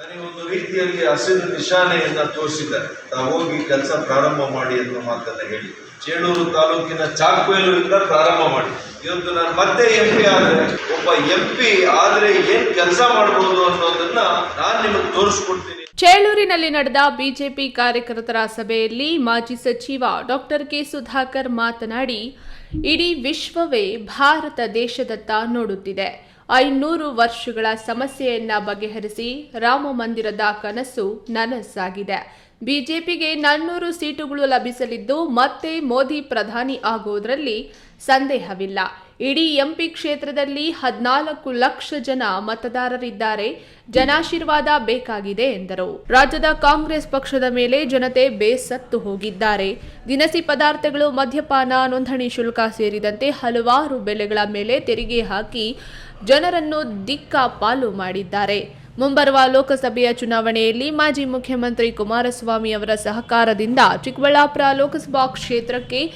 ನನಗೆ ಒಂದು ರೀತಿಯಲ್ಲಿ ಹಸಿರು ನಿಶಾನೆಯನ್ನ ತೋರಿಸಿದ್ದಾರೆ. ನಾವು ಹೋಗಿ ಕೆಲಸ ಪ್ರಾರಂಭ ಮಾಡಿ ಅನ್ನೋ ಮಾತನ್ನ ಹೇಳಿ. ಚೇಳೂರು ತಾಲೂಕಿನ ಚಾಕ್ವೇಲೂರಿಂದ ಪ್ರಾರಂಭ ಮಾಡಿ. ಇವತ್ತು ನಾನು ಮತ್ತೆ ಎಂ ಪಿ ಆದ್ರೆ, ಒಬ್ಬ ಎಂ ಪಿ ಆದ್ರೆ ಏನ್ ಕೆಲಸ ಮಾಡಬಹುದು ಅನ್ನೋದನ್ನ ನಾನು ನಿಮಗೆ ತೋರಿಸ್ಕೊಡ್ತೀನಿ. ಚೇಳೂರಿನಲ್ಲಿ ನಡೆದ ಬಿಜೆಪಿ ಕಾರ್ಯಕರ್ತರ ಸಭೆಯಲ್ಲಿ ಮಾಜಿ ಸಚಿವ ಡಾಕ್ಟರ್ ಕೆ ಸುಧಾಕರ್ ಮಾತನಾಡಿ, ಇಡೀ ವಿಶ್ವವೇ ಭಾರತ ದೇಶದತ್ತ ನೋಡುತ್ತಿದೆ. ಐನೂರು ವರ್ಷಗಳ ಸಮಸ್ಯೆಯನ್ನ ಬಗೆಹರಿಸಿ ರಾಮ ಮಂದಿರದ ಕನಸು ನನಸಾಗಿದೆ. ಬಿಜೆಪಿಗೆ ನಾನ್ನೂರು ಸೀಟುಗಳು ಲಭಿಸಲಿದ್ದು ಮತ್ತೆ ಮೋದಿ ಪ್ರಧಾನಿ ಆಗುವುದರಲ್ಲಿ ಸಂದೇಹವಿಲ್ಲ. ಇಡೀ ಎಂಪಿ ಕ್ಷೇತ್ರದಲ್ಲಿ ಹದಿನಾಲ್ಕು ಲಕ್ಷ ಜನ ಮತದಾರರಿದ್ದಾರೆ. ಜನಾಶೀರ್ವಾದ ಬೇಕಾಗಿದೆ ಎಂದರು. ರಾಜ್ಯದ ಕಾಂಗ್ರೆಸ್ ಪಕ್ಷದ ಮೇಲೆ ಜನತೆ ಬೇಸತ್ತು ಹೋಗಿದ್ದಾರೆ. ದಿನಸಿ ಪದಾರ್ಥಗಳು, ಮದ್ಯಪಾನ, ನೋಂದಣಿ ಶುಲ್ಕ ಸೇರಿದಂತೆ ಹಲವಾರು ಬೆಲೆಗಳ ಮೇಲೆ ತೆರಿಗೆ ಹಾಕಿ ಜನರನ್ನು ದಿಕ್ಕಾಪಾಲು ಮಾಡಿದ್ದಾರೆ. ಮುಂಬರುವ ಲೋಕಸಭೆಯ ಚುನಾವಣೆಯಲ್ಲಿ ಮಾಜಿ ಮುಖ್ಯಮಂತ್ರಿ ಕುಮಾರಸ್ವಾಮಿ ಅವರ ಸಹಕಾರದಿಂದ ಚಿಕ್ಕಬಳ್ಳಾಪುರ ಲೋಕಸಭಾ ಕ್ಷೇತ್ರಕ್ಕೆ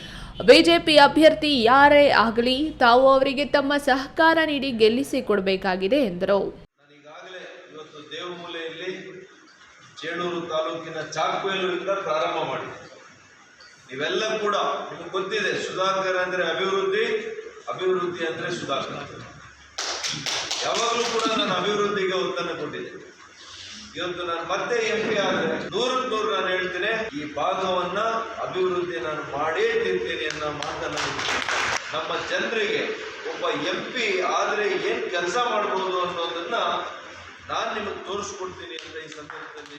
ಬಿಜೆಪಿ ಅಭ್ಯರ್ಥಿ ಯಾರೇ ಆಗಲಿ ತಾವು ಅವರಿಗೆ ತಮ್ಮ ಸಹಕಾರ ನೀಡಿ ಗೆಲ್ಲಿಸಿ ಕೊಡಬೇಕಾಗಿದೆ ಎಂದರು ಚೇಣೂರು ತಾಲೂಕಿನ ಚಾಕುವೆಲುವಿಂದ ಪ್ರಾರಂಭ ಮಾಡಿ ನೀವೆಲ್ಲ ಕೂಡ ನಿಮ್ಗೆ ಗೊತ್ತಿದೆ, ಸುಧಾಕರ್ ಅಂದ್ರೆ ಅಭಿವೃದ್ಧಿ ಅಭಿವೃದ್ಧಿ ಅಂದ್ರೆ ಸುಧಾಕರ್. ಯಾವಾಗಲೂ ಕೂಡ ನಾನು ಅಭಿವೃದ್ಧಿಗೆ ಒತ್ತನ್ನು ಕೊಟ್ಟಿದ್ದೆ ಇವತ್ತು ನಾನು ಮತ್ತೆ ಎಂ ಪಿ ಆದ್ರೆ ನೂರಕ್ಕೆ ನೂರು ನಾನು ಹೇಳ್ತೇನೆ, ಈ ಭಾಗವನ್ನ ಅಭಿವೃದ್ಧಿ ನಾನು ಮಾಡೇ ತಿಂತೇನೆ ಅನ್ನೋ ಮಾತನ್ನ ನಮ್ಮ ಜನರಿಗೆ ಒಬ್ಬ ಎಂ ಪಿ ಆದ್ರೆ ಏನ್ ಕೆಲಸ ಮಾಡಬಹುದು ಅನ್ನೋದನ್ನ ನಾನು ನಿಮಗೆ ತೋರಿಸ್ಕೊಡ್ತೀನಿ ಅಂತ ಈ ಸಂದರ್ಭದಲ್ಲಿ.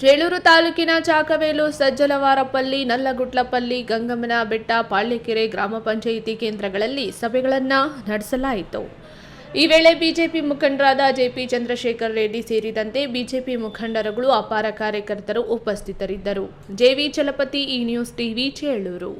ಚೇಳೂರು ತಾಲೂಕಿನ ಚಾಕವೇಲು, ಸಜ್ಜಲವಾರಪಲ್ಲಿ ನಲ್ಲಗುಟ್ಲಪಲ್ಲಿ ಗಂಗಮ್ಮನ ಬೆಟ್ಟ, ಪಾಳ್ಯಕೆರೆ ಗ್ರಾಮ ಪಂಚಾಯಿತಿ ಕೇಂದ್ರಗಳಲ್ಲಿ ಸಭೆಗಳನ್ನು ನಡೆಸಲಾಯಿತು. ಈ ವೇಳೆ ಬಿಜೆಪಿ ಮುಖಂಡರಾದ ಜೆಪಿ ಚಂದ್ರಶೇಖರ್ ರೆಡ್ಡಿ ಸೇರಿದಂತೆ ಬಿಜೆಪಿ ಮುಖಂಡರುಗಳು ಅಪಾರ ಕಾರ್ಯಕರ್ತರು ಉಪಸ್ಥಿತರಿದ್ದರು. ಜೆವಿ ಚಲಪತಿ ಈ ನ್ಯೂಸ್ ಟಿವಿ, ಚೇಳೂರು.